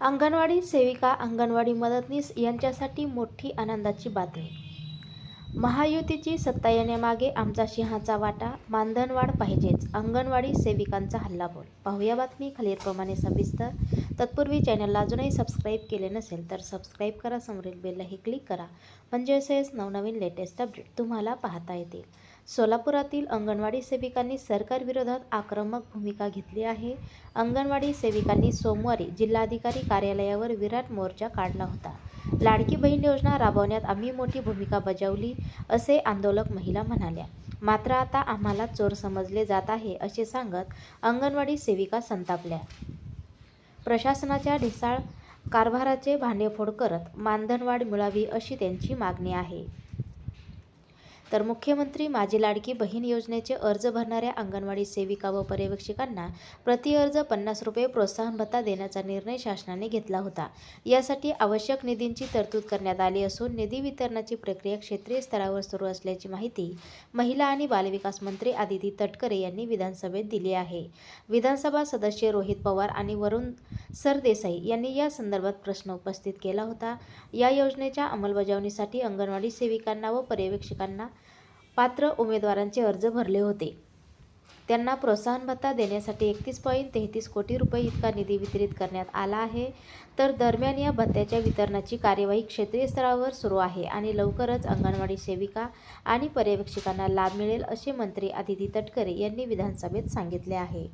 अंगणवाडी सेविका अंगणवाडी मदतनीस यांच्यासाठी मोठी आनंदाची बातमी. महायुतीची सत्ता येण्यामागे आमचा सिंहाचा वाटा मानधनवाढ पाहिजेच अंगणवाडी सेविकांचा हल्लाबोल. पाहूया बातमी खालीलप्रमाणे सविस्तर. तत्पूर्वी चॅनलला अजूनही सबस्क्राईब केले नसेल तर सबस्क्राईब करा समोरील बेललाही क्लिक करा. म्हणजे असेच नवनवीन लेटेस्ट अपडेट तुम्हाला पाहता येतील. सोलापुरातील अंगणवाडी सेविकांनी सरकारविरोधात आक्रमक भूमिका घेतली आहे. अंगणवाडी सेविकांनी सोमवारी जिल्हाधिकारी कार्यालयावर विराट मोर्चा काढला होता. लाडकी बहीण योजना राबवण्यात आम्ही मोठी भूमिका बजावली असे आंदोलक महिला म्हणाल्या. मात्र आता आम्हाला चोर समजले जात आहे असे सांगत अंगणवाडी सेविका संतापल्या. प्रशासनाच्या ढिसाळ कारभाराचे भांडेफोड करत मानधनवाढ मिळावी अशी त्यांची मागणी आहे. तर मुख्यमंत्री माझी लाडकी बहीण योजनेचे अर्ज भरणाऱ्या अंगणवाडी सेविका व पर्यवेक्षकांना प्रति अर्ज पन्नास रुपये प्रोत्साहन भत्ता देण्याचा निर्णय शासनाने घेतला होता. यासाठी आवश्यक निधींची तरतूद करण्यात आली असून निधी वितरणाची प्रक्रिया क्षेत्रीय स्तरावर सुरू असल्याची माहिती महिला आणि बालविकास मंत्री आदिती तटकरे यांनी विधानसभेत दिली आहे. विधानसभा सदस्य रोहित पवार आणि वरुण सरदेसाई यांनी या संदर्भात प्रश्न उपस्थित केला होता. या योजनेच्या अंमलबजावणीसाठी अंगणवाडी सेविकांना व पर्यवेक्षकांना पात्र उमेदवारांचे अर्ज भरले होते. त्यांना प्रोत्साहन भत्ता देण्यासाठी एकतीस पॉईंट तेहतीस कोटी रुपये इतका निधी वितरित करण्यात आला आहे. तर दरम्यान या भत्त्याच्या वितरणाची कार्यवाही क्षेत्रीय स्तरावर सुरू आहे आणि लवकरच अंगणवाडी सेविका आणि पर्यवेक्षकांना लाभ मिळेल असे मंत्री आदिती तटकरे यांनी विधानसभेत सांगितले आहे.